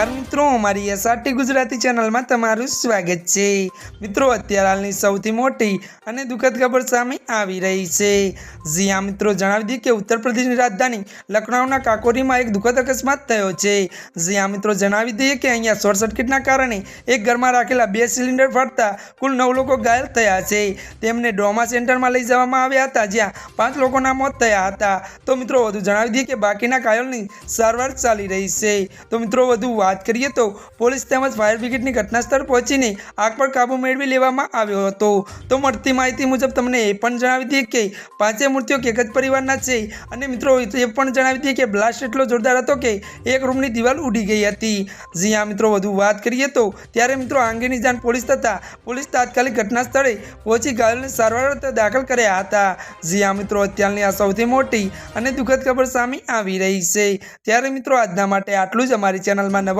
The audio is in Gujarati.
નમસ્કાર મિત્રો, અમારી એસઆરટી ગુજરાતી ચેનલમાં તમારું સ્વાગત છે. મિત્રો, અત્યારે હાલની સૌથી મોટી અને દુઃખદ ખબર સામે આવી રહી છે. જી હા, મિત્રો, જણાવી દઈએ કે ઉત્તર પ્રદેશની રાજધાની લખનૌના કાકોરીમાં એક દુઃખદ અકસ્માત થયો છે. જી હા, મિત્રો, જણાવી દઈએ કે અહીંયા શોર્ટ સર્કિટના કારણે એક ઘરમાં રાખેલા બે સિલિન્ડર ફાટતા કુલ નવ લોકો ઘાયલ થયા છે. તેમને ડોમા સેન્ટરમાં લઈ જવામાં આવ્યા હતા, જ્યાં પાંચ લોકોના મોત થયા હતા. તો મિત્રો, વધુ જણાવી દઈએ કે બાકીના ઘાયલની સારવાર ચાલી રહી છે. તો મિત્રો, વધુ વાત કરીએ તો પોલીસ તેમજ ફાયર બ્રિગેડની ઘટનાસ્થળ પહોંચીને આગ પર કાબુ મેળવી લેવામાં આવ્યો હતો. તો મળતી માહિતી મુજબ તમને એ પણ જણાવી દઈએ કે પાંચે મૃત્યુ એક જ પરિવારના છે અને મિત્રો એ પણ જણાવી દઈએ કે બ્લાસ્ટ એટલો જોરદાર હતો કે એક રૂમની દિવાલ ઉડી ગઈ હતી. જી હા, મિત્રો, વધુ વાત કરીએ તો ત્યારે મિત્રો આ અંગેની જાણ પોલીસ તથા પોલીસ તાત્કાલિક ઘટના સ્થળે પહોંચી ઘાયલને સારવાર દાખલ કર્યા હતા. જી આ મિત્રો, અત્યારની આ સૌથી મોટી અને દુઃખદ ખબર સામે આવી રહી છે. ત્યારે મિત્રો આજના માટે આટલું જ. અમારી ચેનલમાં નવા